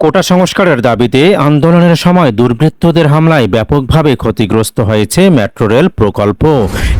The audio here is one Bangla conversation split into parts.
কোটা সংস্কারের দাবিতে আন্দোলনের সময় দুর্বৃত্তদের হামলায় ব্যাপকভাবে ক্ষতিগ্রস্ত হয়েছে মেট্রো রেল প্রকল্প।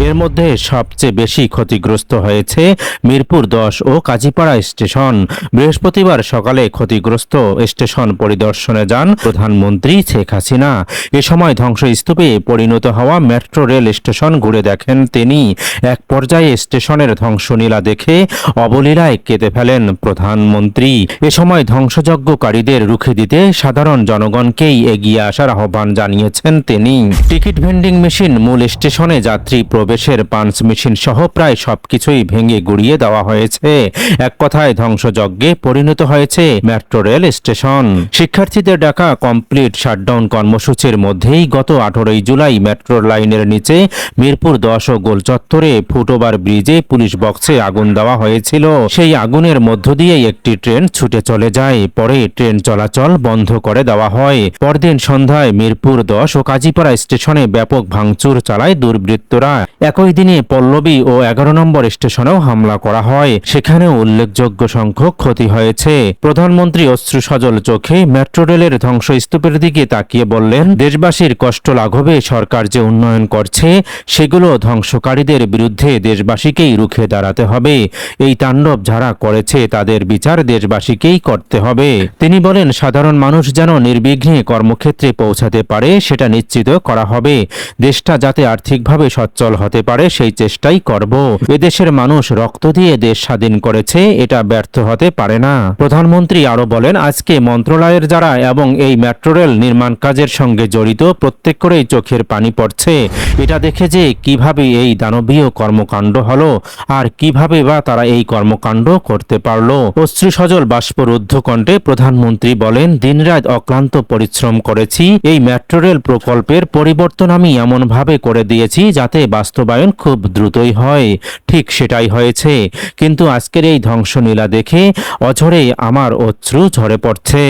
এর মধ্যে সবচেয়ে বেশি ক্ষতিগ্রস্ত হয়েছে মিরপুর দশ ও কাজীপাড়া স্টেশন। বৃহস্পতিবার সকালে ক্ষতিগ্রস্ত স্টেশন পরিদর্শনে যান প্রধানমন্ত্রী শেখ হাসিনা। এ সময় ধ্বংসস্তূপে পরিণত হওয়া মেট্রো রেল স্টেশন ঘুরে দেখেন তিনি। এক পর্যায়ে স্টেশনের ধ্বংসলীলা দেখে অবলীলায় কেঁদে ফেলেন প্রধানমন্ত্রী। এ সময় ধ্বংসযজ্ঞকারীদের রুখে দিতে সাধারণ জনগণকেই এগিয়ে আসার আহ্বান জানিয়েছেন তিনি। টিকিট ভেন্ডিং মেশিন, মূল স্টেশনে যাত্রী প্রবেশের পাঞ্চ মেশিন সহ প্রায় সবকিছুই ভেঙে গুড়িয়ে দেওয়া হয়েছে। এক কথায় ধ্বংসযজ্ঞে পরিণত হয়েছে মেট্রো রেল স্টেশন। শিক্ষার্থীদের ডাকা কমপ্লিট শাটডাউন কর্মসূচির মধ্যেই গত আঠারোই জুলাই মেট্রো লাইনের নিচে মিরপুর দশ ও গোল চত্বরে ফুটওভার ব্রিজে পুলিশ বক্সে আগুন দেওয়া হয়েছিল। সেই আগুনের মধ্য দিয়েই একটি ট্রেন ছুটে চলে যায়। পরে ট্রেন চলাচল বন্ধ করে দেওয়া হয়। পরদিন সন্ধ্যায় মিরপুর দশ ও কাজীপাড়া স্টেশনে ব্যাপক ভাঙচুর চালায় দুর্বৃত্তরা। একই দিনে পল্লবী ও এগারো নম্বর স্টেশনেও হামলা করা হয়। সেখানেও উল্লেখযোগ্য সংখ্যক ক্ষতি হয়েছে। প্রধানমন্ত্রী অশ্রু সজল চোখে মেট্রো রেলের ধ্বংসস্তূপের দিকে তাকিয়ে বললেন, দেশবাসীর কষ্ট লাঘবে, সরকার যে উন্নয়ন করছে, সেগুলো ধ্বংসকারীদের বিরুদ্ধে দেশবাসীকেই রুখে দাঁড়াতে হবে। এই তাণ্ডব যারা করেছে, তাদের বিচার দেশবাসীকেই করতে হবে। তিনি বলেন সাধারণ মানুষ যেন নির্বিঘ্নে কর্মক্ষেত্রে পৌঁছাতে পারে, সেটা নিশ্চিত করা হবে। দেশটা যাতে আর্থিকভাবে সচ্ছল হতে পারে, সেই চেষ্টাই করব। এদেশের মানুষ রক্ত দিয়ে দেশ স্বাধীন করেছে, এটা ব্যর্থ হতে পারে না। প্রধানমন্ত্রী আরও বলেন, আজকে মন্ত্রণালয়ের যারা এবং এই মেট্রো রেল নির্মাণ কাজের সঙ্গে জড়িত, প্রত্যেক করেই চোখের পানি পড়ছে। এটা দেখে যে কীভাবে এই দানবীয় কর্মকাণ্ড হলো, আর কীভাবে বা তারা এই কর্মকাণ্ড করতে পারল। অশ্রু সজল বাষ্পরুদ্ধ কণ্ঠে প্রধানমন্ত্রী বলেন, দিনরাত অক্লান্ত পরিশ্রম করেছি, এই মেট্রো রেল প্রকল্পের পরিবর্তন আমি এমনভাবে করে দিয়েছি যাতে বাস্তবায়ন খুব দ্রুতই হয়। ঠিক সেটাই হয়েছে। কিন্তু আজকের এই ধ্বংসলীলা দেখে অঝরে আমার অশ্রু ঝরে পড়ছে।